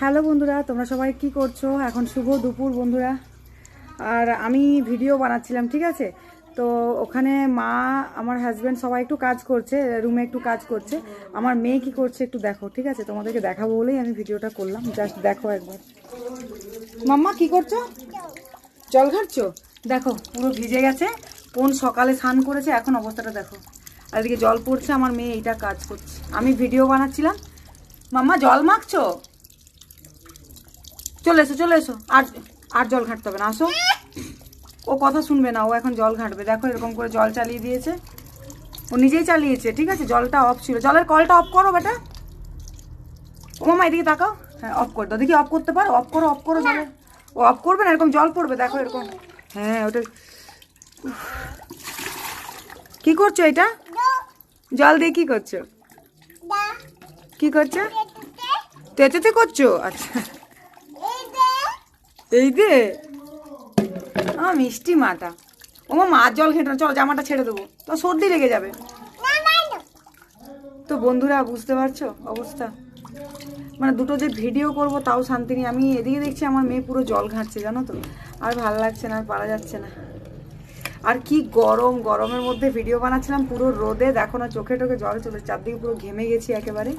Hello বন্ধুরা, তোমরা সবাই কি করছ? এখন শুভ দুপুর বন্ধুরা। আর আমি ভিডিও বানাচ্ছিলাম, ঠিক আছে? তো ওখানে মা, আমার হাজব্যান্ড সবাই একটু কাজ করছে রুমে একটু কাজ করছে। আমার মেয়ে কি করছে একটু দেখো, ঠিক আছে? তোমাদেরকে দেখাবো বলেই আমি ভিডিওটা করলাম। জাস্ট দেখো একবার। মাম্মা, কি করছ? জল ঘাটছো দেখো, পুরো ভিজে গেছে। কোন সকালে স্নান করেছে, এখন অবস্থাটা দেখো। আর এদিকে জল পড়ছে, আমার মেয়ে এইটা কাজ করছে। আমি ভিডিও বানাচ্ছিলাম। মাম্মা, জল মাখছো? চলে এসো চলে এসো। আর আর জল ঘাঁটতে হবে না আসো। ও কথা শুনবে না ও এখন জল ঘাঁটবে। দেখো এরকম করে জল চালিয়ে দিয়েছে। ও নিজেই চালিয়েছে ঠিক আছে? জলটা অফ ছিল। জলের কলটা অফ করো বেটা। ও মামা এদিকে তাকাও। হ্যাঁ অফ করে দাও। দেখি অফ করতে পারো? অফ করো অফ করো জলে। ও অফ করবে না? এরকম জল পড়বে? দেখো এরকম। হ্যাঁ ওটা। কি করছ এটা? জল দিয়ে কি করছ? কি করছ? তেতেতে করছ? আচ্ছা। এই দে আমার মিষ্টি মাটা। ও মা জল ঘেঁটে চলো জামাটা ছেড়ে দেবো। তো সর্দি লেগে যাবে। তো বন্ধুরা, বুঝতে পারছ অবস্থা? মানে দুটো যে ভিডিও করব, তাও শান্তি নেই। আমি এদিকে দেখছি আমার মেয়ে পুরো জল ঘাঁটছে জানো তো? আর ভালো লাগছে না, আর পারা যাচ্ছে না। আর কি গরম, গরমের মধ্যে ভিডিও বানাচ্ছিলাম পুরো রোদে। দেখো না, চোখে টোকে জল চলে, চারদিকে পুরো ঘেমে গেছি একেবারে।